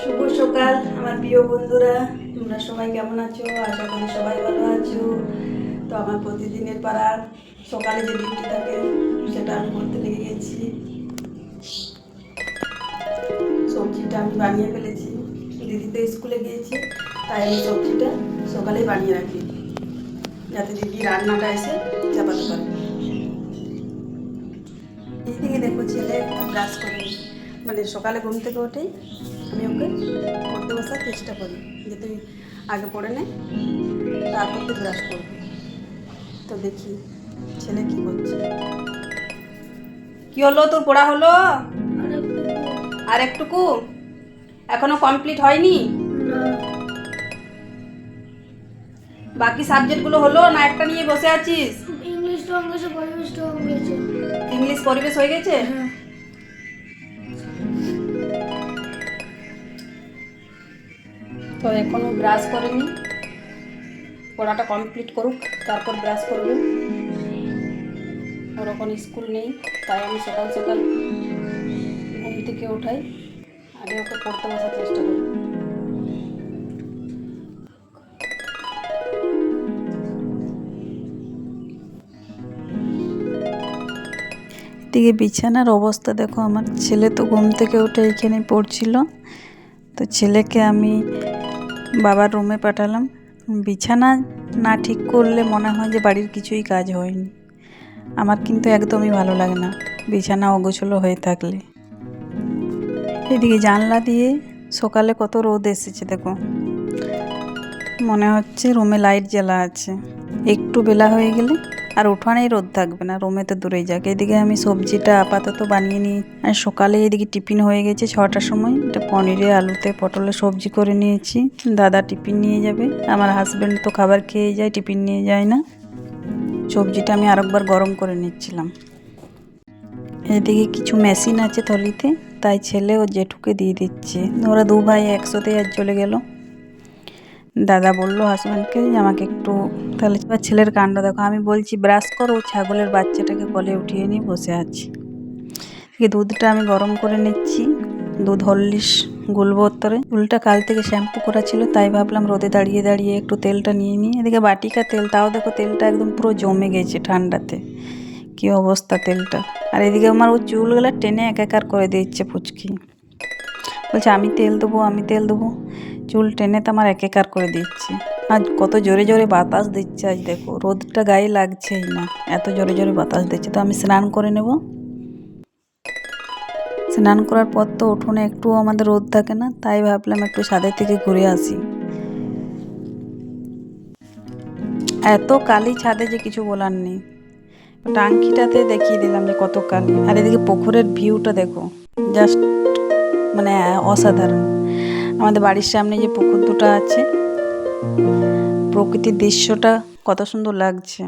শুভ সকাল, আমার প্রিয় বন্ধুরা। তোমরা সবাই কেমন আছো? আশা করি সবাই ভালো আছো। তো আমার প্রতিদিনের পাড়ার সকালে যে ডিউটি থাকে, সেটা আমি করতে লেগে গেছি। সবজিটা আমি বানিয়ে ফেলেছি। দিদি তো স্কুলে গিয়েছি, তাই আমি সবজিটা সকালেই বানিয়ে রাখি, যাতে দিদি রান্নাটা এসে চাপাতে পারে। এইদিকে দেখো ছেলে ব্রাশ করে মানে সকালে ঘুম থেকে উঠেই আমি ওকে পড়তে বসার চেষ্টা করি যে তুই আগে পড়ে নে তারপর তুই ব্রাশ করবি। তো দেখি ছেলে কি করছে। কি হলো? তোর পড়া হলো? আর একটুকু? এখনও কমপ্লিট হয়নি? বাকি সাবজেক্টগুলো হলো না একটা নিয়ে বসে আছিস? ইংলিশ তো ইংলিশে পরিবেশ তো ইংলিশে ইংলিশ পরিবেশ হয়ে গেছে? হ্যাঁ। তো এখনও ব্রাশ করেনি। পড়াটা কমপ্লিট করুক, তারপর ব্রাশ করবে। ওর এখন স্কুল নেই, তাই আমি সকাল সকাল ঘুম থেকে ওঠাই আগে ওকে পড়তে বসার চেষ্টা করি। এদিকে বিছানার অবস্থা দেখো, আমার ছেলে তো ঘুম থেকে উঠে এইখানে পড়ছিল। তো ছেলেকে আমি বাবার রুমে পাঠালাম। বিছানা না ঠিক করলে মনে হয় যে বাড়ির কিছুই কাজ হয়নি। আমার কিন্তু একদমই ভালো লাগে না বিছানা অগোছলো হয়ে থাকলে। এদিকে জানলা দিয়ে সকালে কত রোদ এসেছে, দেখো। মনে হচ্ছে রুমে লাইট জ্বালা আছে। একটু বেলা হয়ে গেলে আর উঠানেই রোদ থাকবে না, রুমে তো দূরেই যাক। এদিকে আমি সবজিটা আপাতত বানিয়ে নিই। আর সকালে এদিকে টিফিন হয়ে গেছে ছটার সময়। এটা পনিরে, আলুতে, পটলে সবজি করে নিয়েছি। দাদা টিফিন নিয়ে যাবে। আমার হাজব্যান্ড তো খাবার খেয়ে যায়, টিফিন নিয়ে যায় না। সবজিটা আমি আরেকবার গরম করে নিচ্ছিলাম। এদিকে কিছু মেশিন আছে থলিতে, তাই ছেলে ও জেঠুকে দিয়ে দিচ্ছে। ওরা দু ভাই একসাথে আর চলে গেল। দাদা বলল হাজব্যান্ডকে যে আমাকে একটু তাহলে ছেলের কাণ্ড দেখো। আমি বলছি, ব্রাশ করো ছাগলের বাচ্চাটাকে কলে উঠিয়ে নিয়ে বসে আছি। দুধটা আমি গরম করে নিচ্ছি, দুধ হরলিস গুলবো উত্তরে চুলটা কাল থেকে শ্যাম্পু করা ছিল, তাই ভাবলাম রোদে দাঁড়িয়ে দাঁড়িয়ে একটু তেলটা নিয়ে নিই। এদিকে বাটিকা তেল, তাও দেখো তেলটা একদম পুরো জমে গেছে ঠান্ডাতে। কি অবস্থা তেলটা? আর এদিকে আমার ও চুলগুলো টেনে একাকার করে দিচ্ছে ফুচকি। বলছে, আমি তেল দেবো, আমি তেল দেবো। চুল টেনে তো আমার একেকার করে দিচ্ছে। আজ কত জোরে জোরে বাতাস দিচ্ছে, আজ দেখো, রোদটা গায়ে লাগছেই না। এত জোরে জোরে বাতাস দিচ্ছে, তো আমি স্নান করে নেব। স্নান করার পর তো উঠোনে একটু আমাদের রোদ থাকে না, তাই ভাবলাম একটু ছাদের থেকে ঘুরে আসি। এত কালি ছাদে যে কিছু বলার নেই। টাঙ্কিটাতে দেখিয়ে দিলাম যে কত কালি। আর এদিকে পুকুরের ভিউটা দেখো, জাস্ট মানে অসাধারণ। আমাদের বাড়ির সামনে যে পুকুর দুটো আছে প্রকৃতির দৃশ্যটা কত সুন্দর লাগছে।